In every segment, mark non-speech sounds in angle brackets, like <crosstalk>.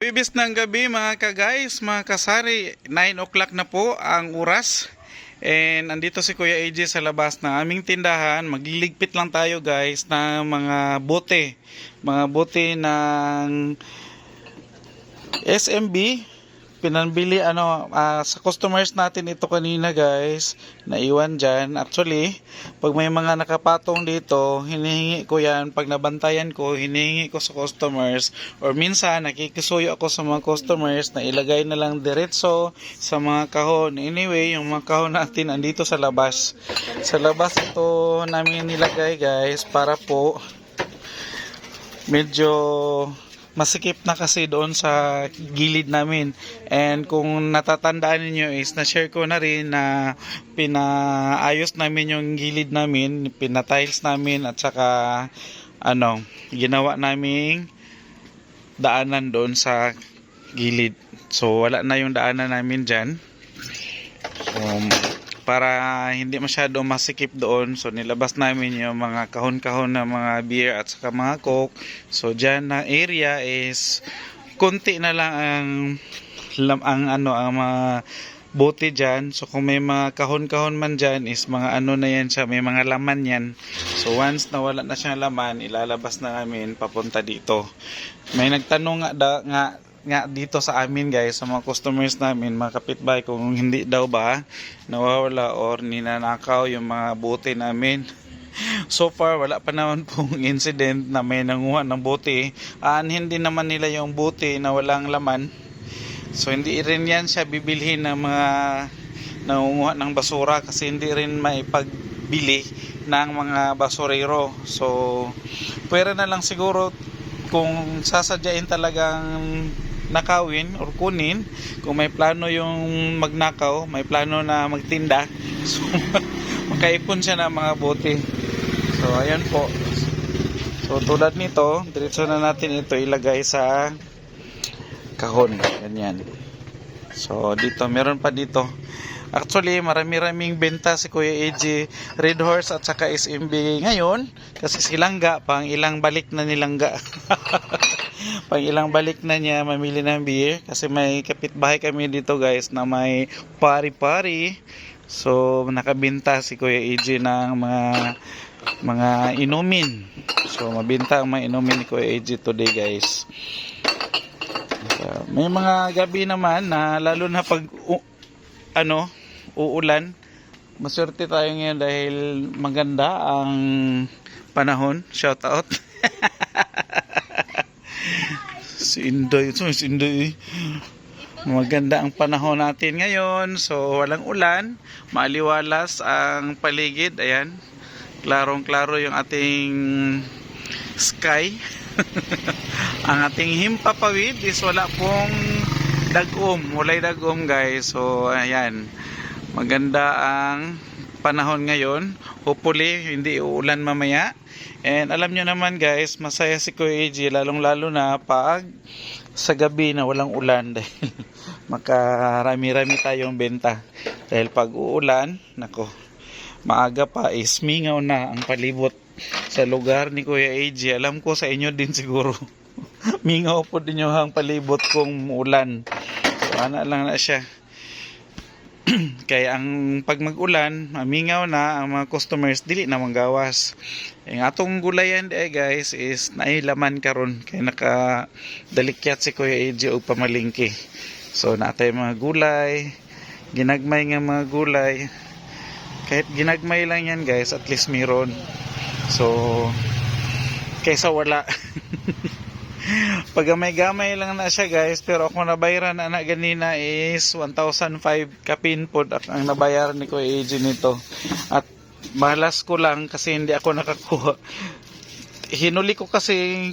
Bibis ng gabi mga ka-guys, mga kasari, 9 o'clock na po ang oras. And andito si Kuya AJ sa labas ng aming tindahan. Magliligpit lang tayo guys ng mga bote. Mga bote ng SMB. Pinanbili ano ah, sa customers natin ito kanina guys. Naiwan dyan. Actually, pag may mga nakapatong dito, hinihingi ko yan. Pag nabantayan ko, hinihingi ko sa customers. Or minsan, nakikisuyo ako sa mga customers na ilagay na lang diretso sa mga kahon. Anyway, yung mga kahon natin andito sa labas. Sa labas ito namin nilagay guys para po medyo masikip na kasi doon sa gilid namin. And kung natatandaan niyo is na-share ko na rin na pinaayos namin yung gilid namin, pinatiles namin at saka ano, ginawa naming daanan doon sa gilid. So wala na yung daanan namin diyan. So, para hindi masyado masikip doon, so nilabas namin yung mga kahon-kahon na mga beer at saka mga coke. So diyan na area is konti na lang ang ang ano ang mga bote dyan. So kung may mga kahon-kahon man dyan is mga ano na yan siya, may mga laman yan. So once na wala na siyang laman, ilalabas na namin papunta dito. May nagtanong nga, da, nga nga dito sa amin guys sa mga customers namin mga kapitbahay kung hindi daw ba nawawala or ninanakaw yung mga bote namin. <laughs> So far wala pa naman pong <laughs> incident na may nanguha ng bote. Aanhin din naman nila yung bote na walang laman. So hindi rin yan siya bibilhin ng mga nangunguha ng basura kasi hindi rin maipagbili ng mga basurero. So pwera na lang siguro kung sasadyain talagang nakawin or kunin. Kung may plano yung magnakaw may plano na magtinda. <laughs> So makaipon siya ng mga bote. So ayan po. So tulad nito diretso na natin ito ilagay sa kahon. Ganyan. So dito meron pa dito. Actually, marami-raming benta si Kuya AJ Red Horse at saka SMB ngayon kasi silangga pang ilang balik na nilangga. <laughs> pang ilang balik na niya mamili ng beer kasi may kapitbahay kami dito guys na may pari-pari. So, nakabinta si Kuya AJ ng mga mga inumin. So, mabinta ang mga inumin ni Kuya AJ today guys. So, may mga gabi naman na lalo na pag u- ano, uulan. Maswerte tayo ngayon dahil maganda ang panahon. Shout out. <laughs> si Indoy. <laughs> So, si Indoy. Maganda ang panahon natin ngayon. So, walang ulan. Maaliwalas ang paligid. Ayan. Klarong-klaro yung ating sky. <laughs> ang ating himpapawid is wala pong dagom. Walay dagom guys. So, ayan. Maganda ang panahon ngayon. Hopefully, hindi uulan mamaya. And alam nyo naman guys, masaya si Kuya AJ, lalong lalo na pag sa gabi na walang ulan <laughs> dahil makarami-rami tayong benta. Dahil pag uulan, nako, maaga pa is mingaw na ang palibot sa lugar ni Kuya AJ. Alam ko sa inyo din siguro. <laughs> mingaw po din yung ang palibot kung ulan. So, ana lang na siya. <clears throat> Kaya ang pag mag-ulan, mamingaw na ang mga customers dili na manggawas. Ang atong gulayan eh guys is nailaman karon kay naka dalikyat si Kuya AJ og pamalingki. So natay mga gulay, ginagmay nga mga gulay. Kahit ginagmay lang yan guys, at least meron. So kaysa wala. <laughs> <laughs> Pag may gamay lang na siya guys, pero ako nabayaran na na ganina is 1,005 kapin po ang nabayaran ni Kuya AJ nito. At malas ko lang kasi hindi ako nakakuha. Hinuli ko kasi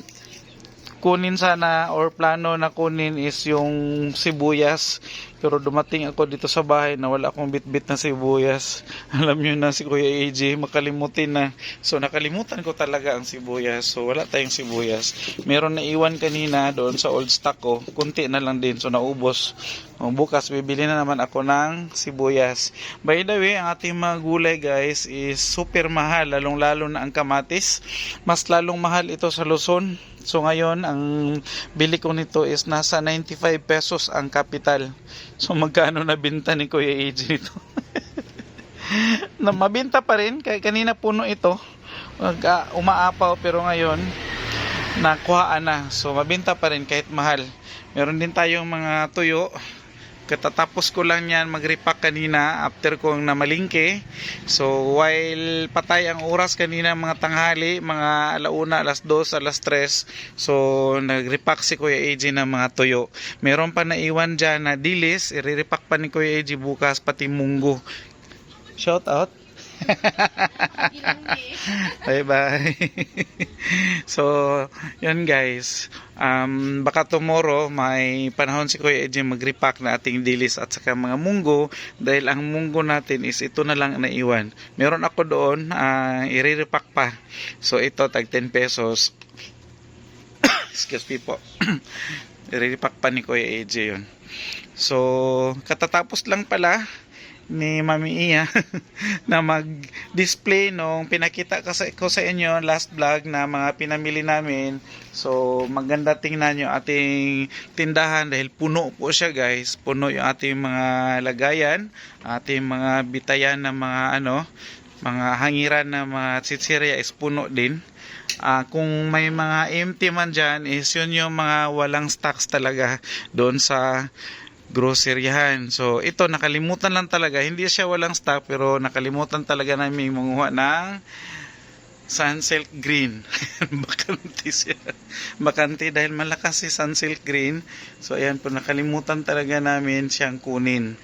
kunin sana or plano na kunin is yung sibuyas. Pero dumating ako dito sa bahay na wala akong bitbit na sibuyas. <laughs> Alam nyo na si Kuya AJ, makalimutin na. So nakalimutan ko talaga ang sibuyas. So wala tayong sibuyas. Meron na iwan kanina doon sa old stock ko. Kunti na lang din. So naubos. Bukas bibili na naman ako ng sibuyas. By the way, ang ating mga gulay guys is super mahal. Lalong lalo na ang kamatis. Mas lalong mahal ito sa Luzon So ngayon, ang bili ko nito is nasa 95 pesos ang capital. So magkano nabinta ni Kuya AJ nito? <laughs> na mabinta pa rin, kaya kanina puno ito. Mag, ah, umaapaw pero ngayon nakuhaan na. So mabinta pa rin kahit mahal. Meron din tayong mga tuyo. Katatapos ko lang yan mag-repack kanina after kong namalingke. So while patay ang oras kanina mga tanghali, mga alauna, alas 2, alas 3. So nag-repack si Kuya AJ ng mga tuyo. Meron pa naiwan dyan na dilis. I-repack pa ni Kuya AJ bukas pati munggo. Shout out. Bye bye. <laughs> so, yun guys. Um, baka tomorrow may panahon si Kuya Edge mag-repack na ating dilis at saka mga munggo dahil ang munggo natin is ito na lang naiwan. Meron ako doon, uh, i-repack pa. So, ito tag 10 pesos. <coughs> Excuse me po. <coughs> i-repack pa ni Kuya Edge yun. So, katatapos lang pala ni Mami Iya <laughs> na mag-display nung pinakita ko sa, inyo last vlog na mga pinamili namin. So, maganda tingnan yung ating tindahan dahil puno po siya guys. Puno yung ating mga lagayan, ating mga bitayan na mga ano, mga hangiran na mga tsitsirya is puno din. Ah, kung may mga empty man dyan is yun yung mga walang stocks talaga doon sa groceryahan. So, ito nakalimutan lang talaga. Hindi siya walang stock pero nakalimutan talaga namin manguha ng sunsilk green. <laughs> Bakante siya. Bakante dahil malakas si sunsilk green. So, ayan po nakalimutan talaga namin siyang kunin.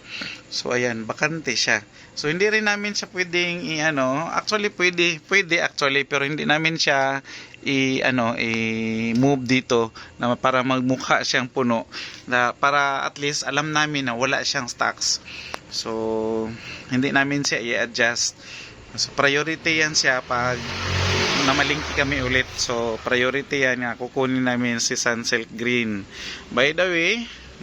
So, ayan, bakante siya. So, hindi rin namin siya pwedeng i-ano. Actually, pwede. Pwede actually. Pero hindi namin siya i ano i move dito na para magmukha siyang puno na para at least alam namin na wala siyang stocks so hindi namin siya i-adjust so priority yan siya pag namalingki kami ulit. So priority yan nga kukunin namin si Sunsilk Green. By the way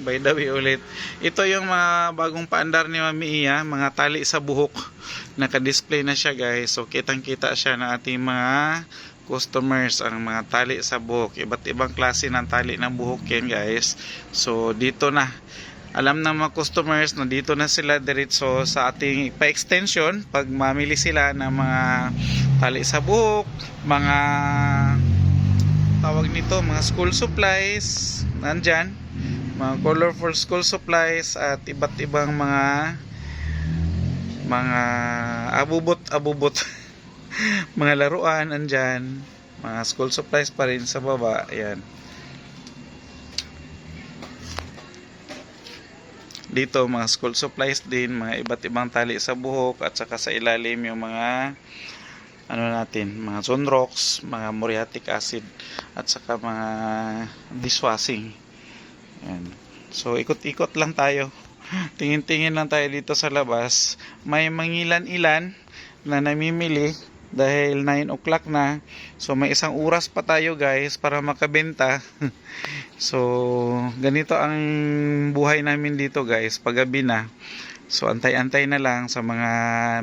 by the way ulit ito yung mga bagong paandar ni Mami Iya mga tali sa buhok. Naka-display na siya guys. So kitang kita siya na ating mga customers ang mga tali sa buhok. Iba't ibang klase ng tali ng buhok yan guys. So dito na alam ng mga customers na dito na sila diretso sa ating pa-extension. Pag mamili sila ng mga tali sa buhok mga tawag nito mga school supplies nandyan. Mga colorful school supplies at iba't ibang mga mga abubot abubot. <laughs> Mga laruan andyan mga school supplies pa rin sa baba ayan dito mga school supplies din mga iba't ibang tali sa buhok at saka sa ilalim yung mga ano natin mga sunrocks mga muriatic acid at saka mga dishwashing. Ayan. So ikot-ikot lang tayo. <laughs> Tingin-tingin lang tayo dito sa labas. May mangilan-ilan na namimili dahil 9 o'clock na. So may isang oras pa tayo guys para makabenta. <laughs> So ganito ang buhay namin dito guys paggabi na. So antay-antay na lang sa mga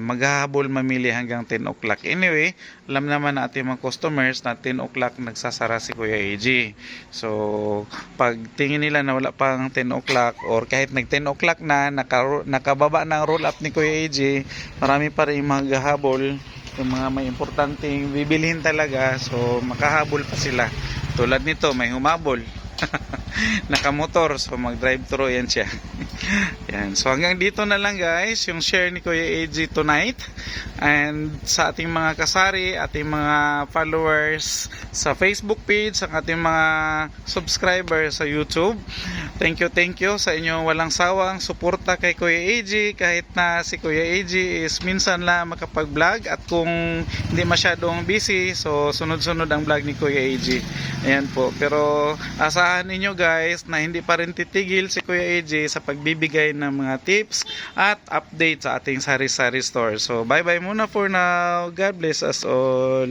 maghahabol mamili hanggang 10 o'clock. Anyway alam naman na ating mga customers na 10 o'clock nagsasara si Kuya AG so pag tingin nila na wala pang 10 o'clock or kahit nag 10 o'clock na naka, nakababa ng roll up ni Kuya AG marami pa rin maghahabol yung mga may importanteng bibilhin talaga so makahabol pa sila. Tulad nito may humabol <laughs> <laughs> nakamotor so mag drive thru yan siya. <laughs> Yan. So hanggang dito na lang guys yung share ni Kuya AG tonight. And sa ating mga kasari ating mga followers sa Facebook page sa ating mga subscribers sa YouTube. Thank you thank you sa inyong walang sawang suporta kay Kuya AG kahit na si Kuya AG is minsan lang makapag vlog at kung hindi masyadong busy so sunod sunod ang vlog ni Kuya AG ayan po. Pero asahan ninyo guys na hindi pa rin titigil si Kuya AJ sa pagbibigay ng mga tips at update sa ating sari-sari store. So bye bye muna for now. God bless us all.